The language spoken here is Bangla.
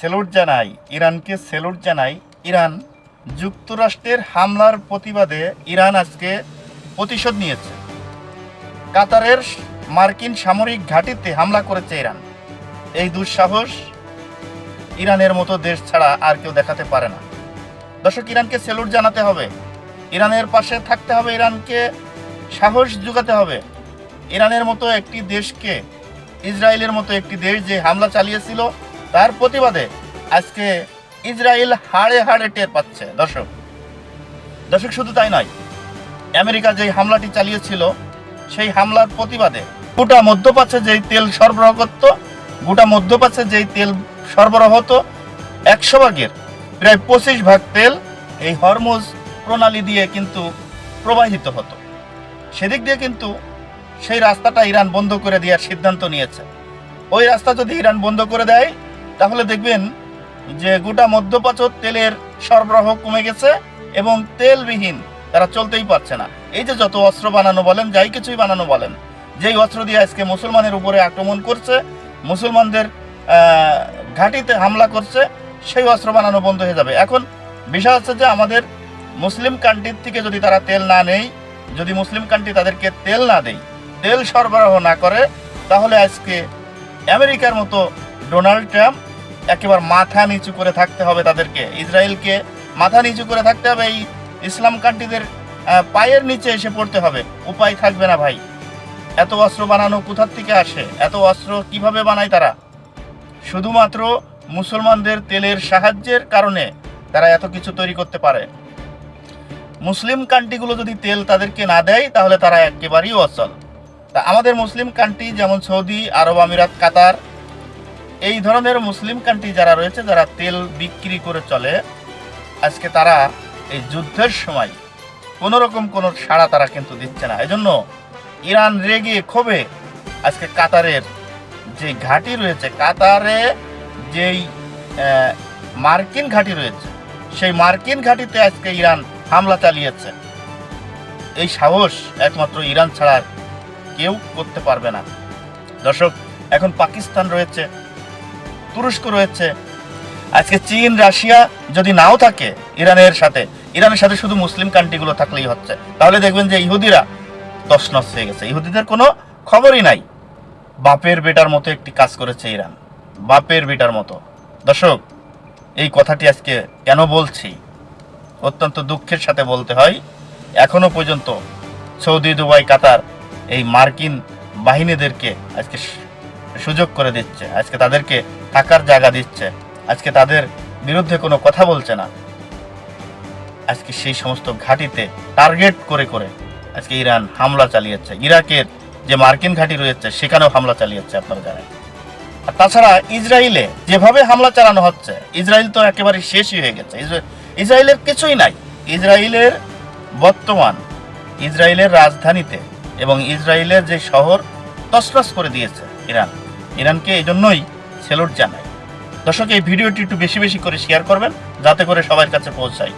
সেলুট জানাই ইরানকে সেলুট জানাই ইরান যুক্তরাষ্ট্রের হামলার প্রতিবাদে ইরান আজকে প্রতিশোধ নিয়েছে। কাতারের মার্কিন সামরিক ঘাঁটিতে হামলা করেছে ইরান। এই দুঃসাহস ইরানের মতো দেশ ছাড়া আর কেউ দেখাতে পারে না। দর্শক, ইরানকে সেলুট জানাতে হবে। ইরানের পাশে থাকতে হবে, ইরানকে সাহস যোগাতে হবে। ইরানের মতো একটি দেশকে, ইসরায়েলের মতো একটি দেশ যে হামলা চালিয়েছিল তার প্রতিবাদে আজকে ইসরায়েল হাড়ে হাড়ে টের পাচ্ছে। দর্শক দর্শক, শুধু তাই নয়, আমেরিকা যে হামলাটি চালিয়েছিল, সেই হামলার প্রতিবাদে গোটা মধ্যপ্রাচ্যে যেই তেল সরবরাহ করত, গোটা মধ্যপ্রাচ্যে যেই তেল সরবরাহ হতো, একশো ভাগের প্রায় পঁচিশ ভাগ তেল এই হরমোজ প্রণালী দিয়ে কিন্তু প্রবাহিত হতো। সেদিক দিয়ে কিন্তু সেই রাস্তাটা ইরান বন্ধ করে দেওয়ার সিদ্ধান্ত নিয়েছে। ওই রাস্তা যদি ইরান বন্ধ করে দেয় তাহলে দেখবেন যে গোটা মধ্যপ্রাচ্য তেলের সরবরাহ কমে গেছে এবং তেলবিহীন তারা চলতেই পারছে না। এই যে যত অস্ত্র বানানো বলেন, যাই কিছুই বানানো বলেন, যেই অস্ত্র দিয়ে আজকে মুসলমানের উপরে আক্রমণ করছে, মুসলমানদের ঘাঁটিতে হামলা করছে, সেই অস্ত্র বানানো বন্ধ হয়ে যাবে। এখন বিষয় হচ্ছে যে আমাদের মুসলিম কান্ট্রির থেকে যদি তারা তেল না নেই, যদি মুসলিম কান্ট্রি তাদেরকে তেল না দেয়, তেল সরবরাহ না করে, তাহলে আজকে আমেরিকার মতো ডোনাল্ড ট্রাম্প একেবারে মাথা নিচু করে থাকতে হবে তাদেরকে। ইসরায়েলকে মাথা নিচু করে থাকতে হবে, এই ইসলাম কান্ট্রিদের পায়ের নিচে এসে পড়তে হবে। উপায় থাকবে না ভাই। এত অস্ত্র বানানো কোথার থেকে আসে? এত অস্ত্র কীভাবে বানায় তারা? শুধুমাত্র মুসলমানদের তেলের সাহায্যের কারণে তারা এত কিছু তৈরি করতে পারে। মুসলিম কান্ট্রিগুলো যদি তেল তাদেরকে না দেয়, তাহলে তারা একেবারেই অচল। তা আমাদের মুসলিম কান্ট্রি যেমন সৌদি, আরব আমিরাত, কাতার এই ধরনের মুসলিম কান্ট্রি যারা রয়েছে, যারা তেল বিক্রি করে চলে, আজকে তারা এই যুদ্ধের সময় কোনো রকম কোনো সাড়া তারা কিন্তু দিচ্ছে না। এজন্য ইরান রেগে ক্ষোভে আজকে কাতারের যে ঘাঁটি রয়েছে, কাতারে যেই মার্কিন ঘাঁটি রয়েছে, সেই মার্কিন ঘাঁটিতে আজকে ইরান হামলা চালিয়েছে। এই সাহস একমাত্র ইরান ছাড়া কেউ করতে পারবে না। দর্শক, এখন পাকিস্তান রয়েছে তুরস্ক রয়েছে। আজকে চীন, রাশিয়া যদি নাও থাকে ইরানের সাথে ইরানের সাথে শুধু মুসলিম কান্ট্রিগুলো থাকলেই হচ্ছে। তাহলে দেখবেন যে ইহুদিরা তছনছ হয়ে গেছে। ইহুদিদের কোনো খবরই নাই। বাপের বেটার মতো একটি কাজ করেছে ইরান। বাপের বেটার মতো। দর্শক, এই কথাটি আজকে কেন বলছি? অত্যন্ত দুঃখের সাথে বলতে হয়, এখনও পর্যন্ত সৌদি, দুবাই, কাতার এই মার্কিন বাহিনীদেরকে আজকে সুযোগ করে দিচ্ছে। আজকে তাদেরকে থাকার জায়গা দিচ্ছে। আজকে তাদের বিরুদ্ধে কোনো কথা বলছে না। আজকে সেই সমস্ত ঘাঁটিতে টার্গেট করে করে আজকে ইরান হামলা চালিয়েছে। ইরাকের যে মার্কিন ঘাঁটি রয়েছে, সেখানেও হামলা চালিয়েছে আপনারা জানেন। আর তাছাড়া ইসরায়েলে যেভাবে হামলা চালানো হচ্ছে, ইসরায়েল তো একেবারে শেষই হয়ে গেছে। ইসরায়েলের কিছুই নাই। ইসরায়েলের বর্তমান, ইসরায়েলের রাজধানীতে এবং ইসরায়েলের যে শহর তসরস করে দিয়েছে ইরান। ইরানকে এই জন্যই সেলুট জানায়। দর্শক, এই ভিডিওটি একটু বেশি বেশি করে শেয়ার করবেন, যাতে করে সবার কাছে পৌঁছায়।